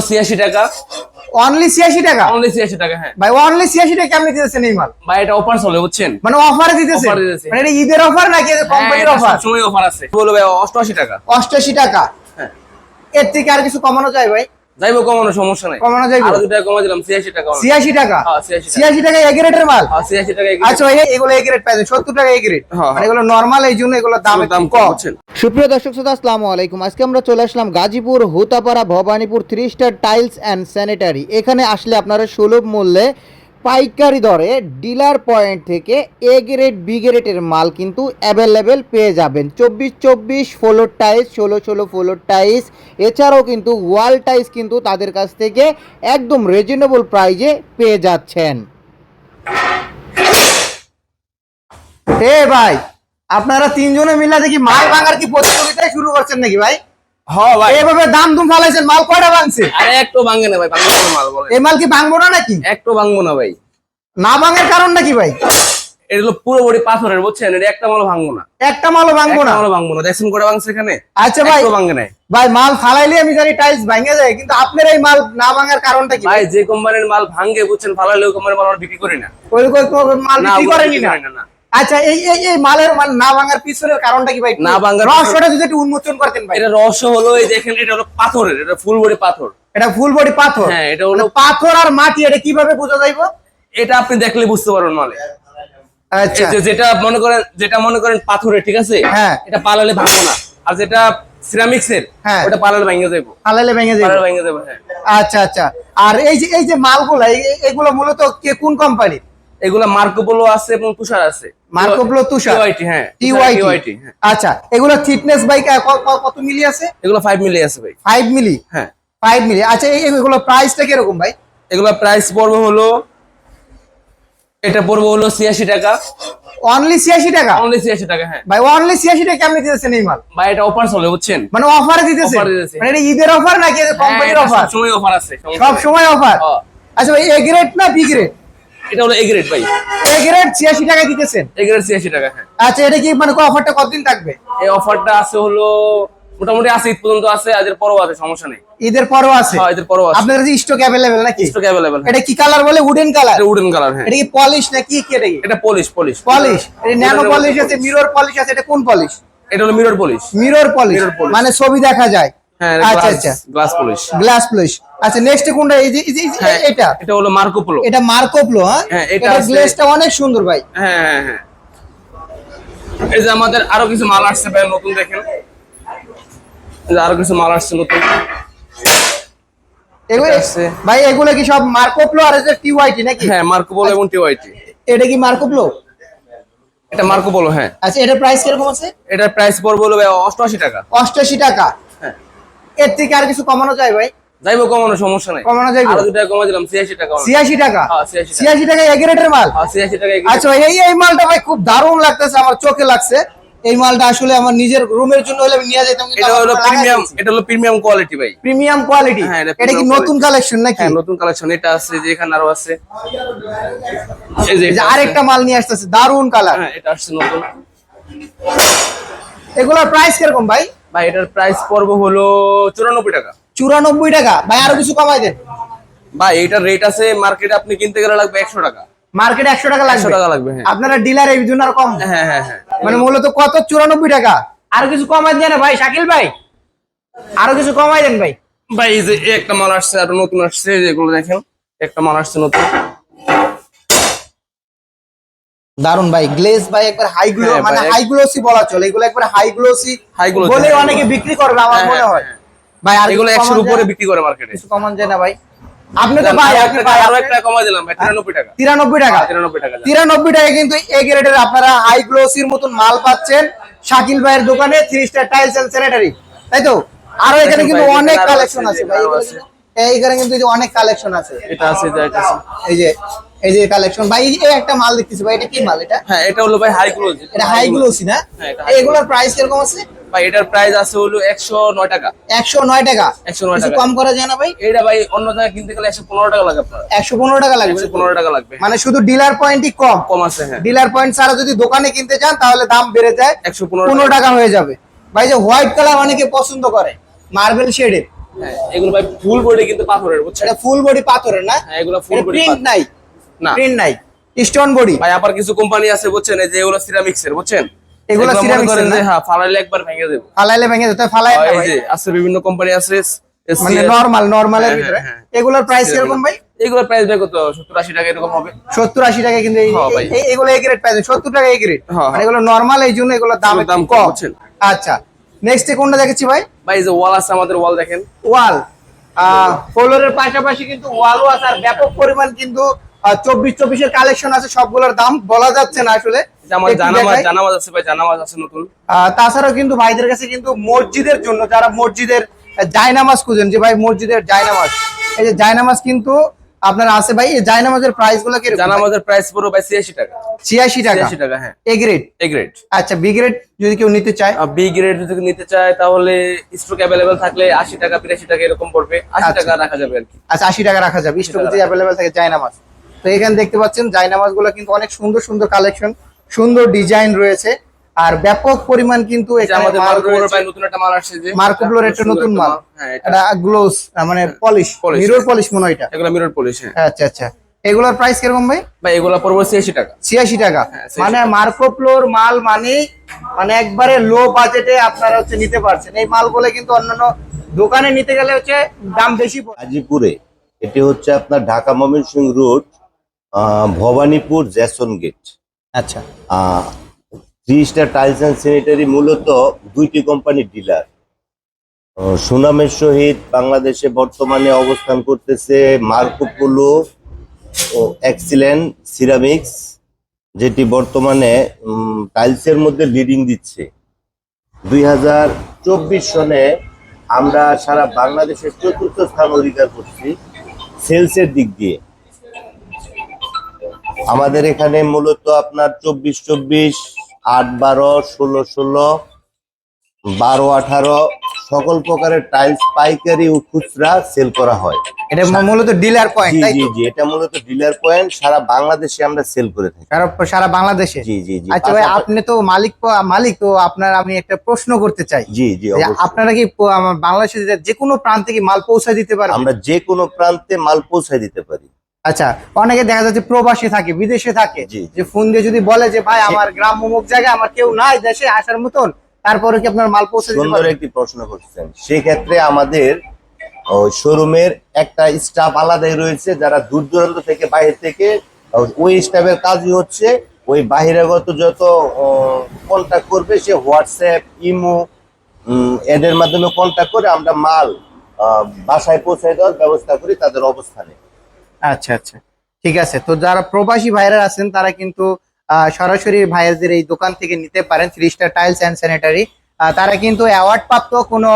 ছিয়াশি টাকা। অনলি ছিয়াশি টাকা? অনলি ছিয়াশি টাকা হ্যাঁ। ভাই অনলি ছিয়াশি টাকা কেমনি দিতেছেন এই মাল ভাই এটা অফার চলে বুঝছেন? মানে অফারে দিতেছে। মানে এটা ঈদের অফার নাকি কোম্পানির অফার সময় অফার আছে। বলো ভাই অষ্টআশি টাকা। অষ্টআশি টাকা। হ্যাঁ। এর থেকে আর কিছু কমানো যায় ভাই? যাইবো কমানো সমস্যা নাই। কমানো যাইবো? আরও দুটো কমা দিলাম ছিয়াশি টাকা ছিয়াশি টাকা? হ্যাঁ, 86 টাকা। ছিয়াশি টাকা এ মাল? হ্যাঁ ছিয়াশি টাকা এগিয়ে- আচ্ছা এগুলো এ গ্রেড পাইছে সত্তর টাকা এ গ্রেড। হ্যাঁ, মানে হ্যাঁ। এগুলো নরমাল এই জন্য এগুলো দাম এগুলোর দাম কম। কম সুপ্রিয় দর্শক শ্রোতা আসসালামু আলাইকুম। আজকে আমরা চলে আসলাম Gazipur Hotapara Bhabanipur three star tiles and sanitary এখানে আসলে আপনারা সুলভ মূল্যে পাইকারি দরে ডিলার পয়েন্ট থেকে এ গ্রেড, বি গ্রেডের মাল কিন্তু অ্যাভেলেবেল পেয়ে যাবেন। চব্বিশ চব্বিশ ফ্লোর টাইলস ষোলো ষোলো ফ্লোর টাইস। এছাড়াও কিন্তু ওয়াল টাইস কিন্তু তাদের কাছ থেকে একদম রিজনেবল প্রাইজে পেয়ে যাচ্ছেন। এ ভাই, আপনারা তিনজনে মিলে দেখি মাল ভাঙার কি প্রতিযোগিতায় শুরু করছেন নাকি ভাই? দাম দুম ফালাইছেন মাল কয়টা ভাঙছে? আরে একটু ভাঙে না ভাই ভাঙবো না মাল বলে এই মাল কি ভাঙবো না নাকি? একটু ভাঙবো না ভাই। না ভাঙার কারণ নাকি ভাই? এটা হলো পুরো বড়ি পাথরের বুঝছেন? এটা একটা মাল ভাঙবো না। একটা ভাঙবো না? মাল ভাঙবো না। দেখছেন করে ভাঙছে এখানে? আচ্ছা ভাই একটু ভাঙে নাই। ভাই মাল ফালাইলে আমি জানি টাইলস ভাঙে যায় কিন্তু আপনার এই মাল না ভাঙার কারণটা কি? ভাই যে কোম্পানির মাল ভাঙে বুঝছেন? ফালাইলে ওই কোম্পানির মাল আমরা বিক্রি করি না। ওই ওই- ওই মাল বিক্রি করেনি বিক্রি না? করি না, না। আচ্ছা এই এই এই মালের মাল না ভাঙার পিছনের কারণটা কি ভাই? না ভাঙার রহস্যটা যদি একটু উন্মোচন করতেন ভাই। এটা রহস্য হলো এই দেখেন এটা হলো পাথরের এটা ফুল বডি পাথর। এটা ফুল বডি পাথর? হ্যাঁ, এটা হলো- মানে পাথর আর মাটি এটা কীভাবে বোঝা যাইবো? এটা আপনি দেখলে বুঝতে পারবেন মালে। আচ্ছা। যেটা মনে করেন যেটা মনে করেন পাথরের ঠিক আছে? হ্যাঁ। এটা পালালে ভাঙবো না। আর যেটা সিরামিক্স এর হ্যাঁ। ওটা পালালে ভেঙে যাব ফালাইলে ভেঙে যাবে পালালে ভেঙে যাব হ্যাঁ। আচ্ছা আচ্ছা। আর এই যে এই যে মালগুলা এই- এই- এগুলো মূলত কে কোন কোম্পানি এগুলা মার্কোপোলো আছে এবং তুষার আছে। মার্কোপ্লো তুষার। টিওয়াইটি হ্যাঁ টিওয়াইটি হ্যাঁ। আচ্ছা এগুলো থিকনেস বাই কত মিলি আছে? এগুলো 5 মিলি আছে ভাই। 5 মিলি হ্যাঁ। 5 মিলি আচ্ছা এগুলো প্রাইসটা কীরকম ভাই? এগুলো প্রাইস পড়বে হলো এটা পড়বে হলো 86 টাকা। অনলি 86 টাকা? অনলি 86 টাকা হ্যাঁ। ভাই অনলি 86 টাকা কেমনে দিতেছেন এই মাল? ভাই এটা অফার চলে বুঝছেন? মানে অফারে দিতেছে Offer দিতেছে। মানে এটা ঈদের অফার নাকি কোম্পানির অফার সময় অফার আছে সব সময় অফার। আচ্ছা ভাই এ গ্রেড না বি গ্রেড এটা হলো এ গ্রেড ভাই। এ গ্রেড 86 টাকা দিতেছেন? এ গ্রেড 86 টাকা হ্যাঁ। আচ্ছা এটা কি মানে অফারটা কতদিন থাকবে? এই অফারটা আছে হলো মোটামুটি আছে ঈদ পর্যন্ত আছে আজের পরও আছে সমস্যা নেই। ঈদের পরও আছে? হ্যাঁ ঈদের পরও আছে। আপনার কাছে স্টক অ্যাভেলেবেল নাকি? স্টক অ্যাভেলেবল এটা কি কালার বলে? উডেন কালার এটা উডেন কালার হ্যাঁ। এটা কি পলিশ না কি কি এটা কি? এটা পলিশ পলিশ পলিশ এটা ন্যানো পলিশ আছে মিরর পলিশ আছে এটা কোন পলিশ এটা হলো মিরর পলিশ মিরর পলিশ মানে ছবি দেখা যায়। হ্যাঁ আচ্ছা আচ্ছা। গ্লাস পলিশ গ্লাস পলিশ আচ্ছা নেক্সট কোনটা? এই যে এই এই যে- হ্যাঁ এটা এটা হলো মার্কোপোলো এটা মার্কোপ্লো হ্যাঁ? হ্যাঁ, এটা এটা গ্লেজটা অনেক সুন্দর ভাই। হ্যাঁ হ্যাঁ হ্যাঁ। এই যে আমাদের আরও কিছু মাল আসছে ভাই নতুন দেখেন। এই যে আরও কিছু মাল আসছে নতুন। এগুলো ভাই এগুলো কি সব মার্কোপ্লো আর এটা টিওয়াইটি নাকি? হ্যাঁ মার্কোপোলো এবং টিওয়াইটি এটা কি মার্কোপ্লো এটা মার্কোপোলো হ্যাঁ। আচ্ছা এটার প্রাইস কীরকম আছে? এটার প্রাইস পড়বে হলো ভাই অষ্টআশি টাকা। অষ্টাশি টাকা। হ্যাঁ। এর থেকে আর কিছু কমানো যায় ভাই? যাইবো কমানো সমস্যা নাই। কমানো যাইবো? আরও টাকা কমা দিলাম ছিয়াশি টাকা ছিয়াশি টাকা? হ্যাঁ, 86 টাকা। এক রেটের মাল? আর ছিয়াশি টাকা আচ্ছা এই এই মালটা ভাই খুব দারুণ লাগতেছে আমার চোখে লাগছে। এই মালটা আসলে আমার নিজের রুমের জন্য হলে আমি নিয়ে যেতাম এটা হলো প্রিমিয়াম এটা হলো প্রিমিয়াম কোয়ালিটি ভাই। প্রিমিয়াম কোয়ালিটি হ্যাঁ, এটা কি নতুন কালেকশন নাকি? হ্যাঁ নতুন কালেকশন এটা আছে যে এখানে আরও আছে। এই যে আরেকটা মাল নিয়ে আসতেছে দারুণ। কালার হ্যাঁ এটা আসছে নতুন। এগুলোর প্রাইস কীরকম ভাই? ভাই এটার প্রাইস পড়বে হলো চুরানব্বই টাকা। চুরানব্বই টাকা। ভাই আরও কিছু কমাই দেন। ভাই এটার রেট আছে মার্কেটে আপনি কিনতে গেলে লাগবে একশো টাকা। মার্কেটে একশো টাকা লাগবে? 100 টাকা লাগবে, হ্যাঁ। আপনারা ডিলার এই জন্য আর কম। হ্যাঁ হ্যাঁ হ্যাঁ মানে মূলত কত? চুরানব্বই টাকা। আরও কিছু কমাই দেন ভাই শাকিল ভাই। আরও কিছু কমাই দেন ভাই। ভাই এই যে একটা মাল আসছে আর নতুন আসছে যেগুলো দেখেন। একটা মাল আসছে নতুন। দারুণ ভাই গ্লেজ ভাই একবার হাই গ্লো হ্যাঁ, মানে হাই গ্লোসি বলা চলে। এগুলো একবার হাই গ্লোসি High glossy, বলে হ্যাঁ। অনেকে বিক্রি করবে আমার হ্যাঁ, মনে হ্যাঁ, হয়। হ্যাঁ। ভাই আর এগুলো কিছু একশোর কমান উপরে বিক্রি করে মার্কেটে কিছু কমান যায় না ভাই। আপনি তো ভাই আপনি ভাই আরও একটা দিলাম ভাই তিরানব্বই টাকা। তিরানব্বই টাকা। তিরানব্বই টাকা দিলাম। তিরানব্বই টাকা কিন্তু এ গ্রেডের আপনারা হাই গ্লোসির মতন মাল পাচ্ছেন। শাকিল ভাইয়ের দোকানে three star tiles and sanitary তাই তো? আরও এখানে কিন্তু অনেক কালেকশন আছে, ভাই। এইখানে কিন্তু অনেক কালেকশন আছে। এটা আছে। এই যে এই যে কালেকশন ভাই এই একটা মাল দেখতেছি ভাই এটা কি মাল এটা? হ্যাঁ এটা হলো ভাই হাই এটা হাই গ্লোসি না? হ্যাঁ, এগুলোর প্রাইস কীরকম আছে? ভাই এটার প্রাইস আছে হলো একশো নয় টাকা। একশো নয় টাকা। 109 কিছু টাকা। কম করা যায় না ভাই? এটা ভাই অন্য জায়গায় কিনতে গেলে একশো পনেরো টাকা লাগে আপনার। একশো পনেরো টাকা লাগবে। একশো পনেরো টাকা লাগবে। মানে শুধু ডিলার পয়েন্টই কম। কম আছে হ্যাঁ। ডিলার পয়েন্ট ছাড়া যদি দোকানে কিনতে চান তাহলে দাম বেড়ে যায়। 115 পনেরো টাকা। হয়ে যাবে। ভাই যে হোয়াইট কালার অনেকে পছন্দ করে। মার্বেল শেডের হ্যাঁ এগুলো ভাই ফুল বডি কিন্তু পাথরের বুঝছেন? এটা ফুল বডি পাথরের না? হ্যাঁ এগুলো ফুল বডি প্রিন্ট নাই। না। প্রিন্ট নাই। স্টোন বডি ভাই আবার কিছু কোম্পানি আছে বুঝছেন? এই যে এগুলো সিরামিক্স এর বুঝছেন? এগুলো যে হ্যাঁ ফালাইলে একবার ভেঙে দেবো। ফালাইলে ভেঙে যেতে ফালাই আছে বিভিন্ন কোম্পানি আছে মানে নরমাল নরমালের হ্যাঁ, ভিতরে। হ্যাঁ, এগুলোর প্রাইস কীরকম ভাই? এগুলোর প্রাইস ভাই কত? সত্তর আশি টাকা এরকম হবে। সত্তর আশি টাকা কিন্তু এই- হ্যাঁ, এগুলো এই গ্রেড প্রাইস সত্তর টাকা এই গ্রেড হ্যাঁ, মানে এগুলো নরমাল এই জন্য এগুলোর দাম দাম কম, কম। আচ্ছা। নেক্সট কোনটা দেখেছি ভাই? ভাই যে ওয়াল আছে আমাদের ওয়াল দেখেন। ওয়াল ফ্লোরের পাশাপাশি কিন্তু ওয়ালও আছে আর ব্যাপক পরিমাণ কিন্তু চব্বিশ চব্বিশের কালেকশন আছে সবগুলোর দাম বলা যাচ্ছে না আসলে। তাছাড়াও কিন্তু ভাইদের কাছে কিন্তু মসজিদের জন্য যারা মসজিদের জায়নামাজ খুঁজেন যে ভাই মসজিদের জায়নামাজ এই যে জায়নামাজ কিন্তু আপনার আছে ভাই জায়নামাজের প্রাইসগুলো কি জানামাজের প্রাইস পুরো ভাই ছিয়াশি টাকা। ছিয়াশি টাকা? ছিয়াশি টাকা হ্যাঁ। এ গ্রেড এ গ্রেড আচ্ছা বি গ্রেড যদি কেউ নিতে চায়? বি গ্রেড যদি নিতে চায় তাহলে স্টক অ্যাভেলেবেল থাকলে আশি টাকা বিরাশি টাকা এরকম পড়বে। আশি আচ্ছা। টাকা রাখা যাবে আর কি। আচ্ছা আশি টাকা রাখা যাবে স্টক যদি অ্যাভেলেবেল থাকে জায়নামাজ। তো এখানে দেখতে পাচ্ছেন জায়নামাজগুলো কিন্তু অনেক সুন্দর সুন্দর কালেকশন সুন্দর ডিজাইন রয়েছে। আর ব্যাপক পরিমাণ কিন্তু মার্কোপ্লোর একটা নতুন মাল। হ্যাঁ এটা গ্লোস মানে পলিশ মিরর হ্যাঁ। পলিশ মনে হয় এটা। এগুলো মিরর পলিশ হ্যাঁ। আচ্ছা আচ্ছা। এগুলোর প্রাইস কীরকম ভাই? ভাই এগুলো পড়বে ছিয়াশি টাকা। ছিয়াশি টাকা। হ্যাঁ, 86 মানে মার্কোপ্লোর মাল মানে মানে একবারে লো বাজেটে আপনারা হচ্ছে নিতে পারছেন। এই মালগুলো কিন্তু অন্যান্য দোকানে নিতে গেলে হচ্ছে দাম বেশি পড়ে। গাজীপুরে এটি হচ্ছে আপনার Dhaka Mymensingh road Bhabanipur Jason gate. আচ্ছা। Three star tiles and sanitary মূলত দুইটি কোম্পানির ডিলার সুনামের সহিত বাংলাদেশে বর্তমানে অবস্থান করতেছে মার্কোপোলো ও এক্সিলেন্ট সিরামিক্স যেটি বর্তমানে টাইলসের মধ্যে লিডিং দিচ্ছে। দুই হাজার চব্বিশ সনে আমরা সারা বাংলাদেশের চতুর্থ স্থান অধিকার করছি সেলসের দিক দিয়ে। আমাদের এখানে মূলত আপনার চব্বিশ চব্বিশ আট বারো ষোলো ষোলো বারো আঠারো সকল প্রকারের টাইলস পাইকারি ও খুচরা সেল করা হয়। এটা মূলত ডিলার পয়েন্ট জি জি জি এটা মূলত ডিলার পয়েন্ট সারা বাংলাদেশে আমরা সেল করে থাকি। সারা বাংলাদেশে? জি জি জি আচ্ছা ভাই আপনি তো মালিক মালিক তো আপনার আমি একটা প্রশ্ন করতে চাই। জি জি যে আপনারা কি বাংলাদেশে যে- কোনো প্রান্তে কি মাল পৌঁছায় দিতে আমরা যে কোনো প্রান্তে মাল পৌঁছায় দিতে পারি। আচ্ছা অনেকে দেখা যাচ্ছে প্রবাসী থাকে বিদেশে থাকে। যে ফোন দিয়ে যদি বলে যে ভাই আমার গ্রাম অমুক জায়গায় আমার কেউ নাই দেশে আসার মতন তারপরে কি আপনার মাল পৌঁছে সুন্দর একটি প্রশ্ন করছেন। সেক্ষেত্রে আমাদের শোরুমের একটা স্টাফ আলাদাই রয়েছে যারা দূর দূরান্ত থেকে বাইরে থেকে ওই স্টাফের কাজই হচ্ছে ওই বাহিরাগত যত কন্ট্যাক্ট করবে সে হোয়াটসঅ্যাপ ইমো এদের মাধ্যমে কন্ট্যাক্ট করে আমরা মাল বাসায় পৌঁছে দেওয়ার ব্যবস্থা করি তাদের অবস্থানে। আচ্ছা আচ্ছা। ঠিক আছে। তো যারা প্রবাসী ভাইরা আছেন, তারা কিন্তু সরাসরি ভাইয়াদের এই দোকান থেকে নিতে পারেন three star tiles and sanitary তারা কিন্তু অ্যাওয়ার্ড প্রাপ্ত কোনো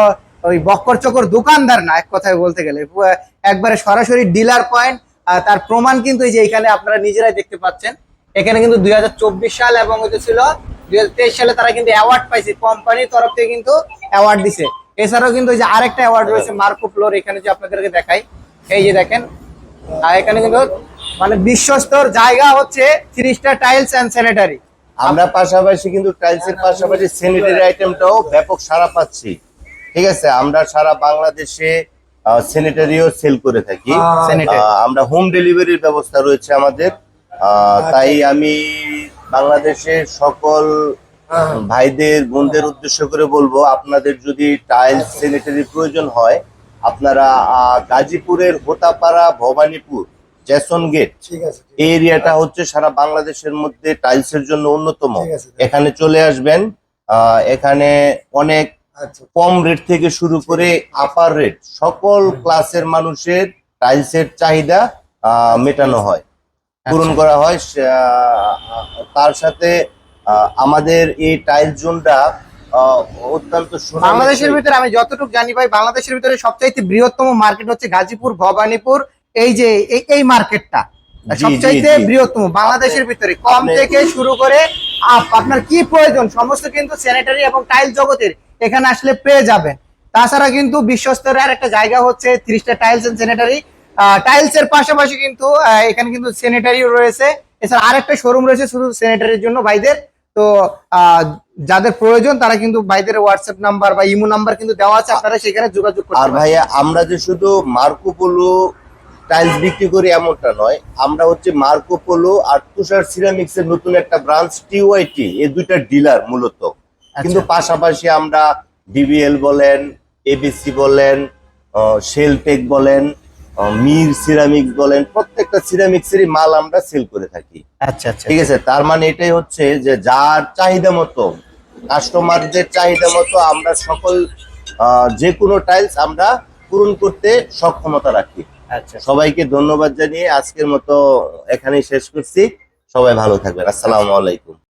ওই বক্কর চকর দোকানদার না, এক কথায় বলতে গেলে। একবারে সরাসরি ডিলার পয়েন্ট তার প্রমাণ কিন্তু এই যে এখানে আপনারা নিজেরাই দেখতে পাচ্ছেন। এখানে কিন্তু দুই হাজার চব্বিশ সাল এবং হচ্ছে ছিল, দুই হাজার তেইশ সালে তারা কিন্তু অ্যাওয়ার্ড পাইছে। কোম্পানির তরফ থেকে কিন্তু অ্যাওয়ার্ড দিছে। এছাড়াও কিন্তু ওই যে আরেকটা অ্যাওয়ার্ড রয়েছে মার্কো ফ্লোর এখানে যে আপনাদেরকে দেখাই, এই যে দেখেন আর এখানে কিন্তু মানে বিশ্বস্তর জায়গা হচ্ছে three star tiles and sanitary আমরা পাশাপাশি কিন্তু টাইলসের পাশাপাশি স্যানিটারি আইটেমটাও ব্যাপক সারা পাচ্ছি। ঠিক আছে? আমরা সারা বাংলাদেশে স্যানিটারিও সেল করে থাকি। আমরা হোম ডেলিভারির ব্যবস্থা রয়েছে আমাদের। আহ, তাই আমি বাংলাদেশের সকল ভাইদের বোনদের উদ্দেশ্য করে বলব আপনাদের যদি টাইলস স্যানিটারি প্রয়োজন হয় আপনারা গাজীপুরের হোতাপাড়া ভবানীপুর জ্যাসন গেট ঠিক আছে এই এরিয়াটা হচ্ছে সারা বাংলাদেশের মধ্যে টাইলসের জন্য অন্যতম। এখানে চলে আসবেন আহ, এখানে অনেক আচ্ছা। কম রেট থেকে শুরু করে আপার রেট সকল ক্লাসের মানুষের টাইলসের চাহিদা আহ, মেটানো হয়। পূরণ করা হয় তার সাথে আমাদের এই টাইলস জোনটা অত্যন্ত বাংলাদেশের ভিতরে আমি যতটুকু জানি ভাই বাংলাদেশের ভিতরে সবচাইতে বৃহত্তম মার্কেট হচ্ছে গাজীপুর ভবানীপুর এই যে এই- মার্কেটটা। সবচাইতে। বৃহত্তম বাংলাদেশের ভিতরে। কম থেকে শুরু করে আপ আপনার কি প্রয়োজন সমস্ত কিন্তু স্যানিটারি এবং টাইল জগতের এখানে আসলে পেয়ে যাবেন। তাছাড়া কিন্তু বিশ্বস্তরের একটা জায়গা হচ্ছে star tiles and sanitary tiles এর পাশাপাশি কিন্তু এখানে কিন্তু স্যানিটারিও রয়েছে। এছাড়া আরেকটা শোরুম রয়েছে শুধু স্যানিটারির জন্য ভাইদের। তো আহ, যাদের প্রয়োজন তারা কিন্তু ভাইদের হোয়াটসঅ্যাপ নাম্বার বা ইমো নাম্বার কিন্তু দেওয়া আছে আপনারা সেখানে যোগাযোগ করতে আর ভাইয়া আমরা যে শুধু মার্কোপোলো টাইলস বিক্রি করি এমনটা নয় আমরা হচ্ছে মার্কোপোলো আর তুষার সিরামিক্স এর নতুন একটা ব্রাঞ্চ টিওয়াইটি এই দুইটা ডিলার মূলত। কিন্তু পাশাপাশি আমরা ডিবিএল বলেন এবিসি বলেন শেলটেক বলেন মির সিরামিক্স বলেন প্রত্যেকটা সিরামিক্সেরই মাল আমরা সেল করে থাকি। আচ্ছা আচ্ছা। ঠিক আছে? তার মানে এটাই হচ্ছে যে যার চাহিদা মতো কাস্টমারদের চাহিদা মতো আমরা সকল আহ, যে কোনো টাইলস আমরা পূরণ করতে সক্ষমতা রাখি। আচ্ছা। সবাইকে ধন্যবাদ জানিয়ে আজকের মতো এখানেই শেষ করছি। সবাই ভালো থাকবেন। আসসালামু আলাইকুম।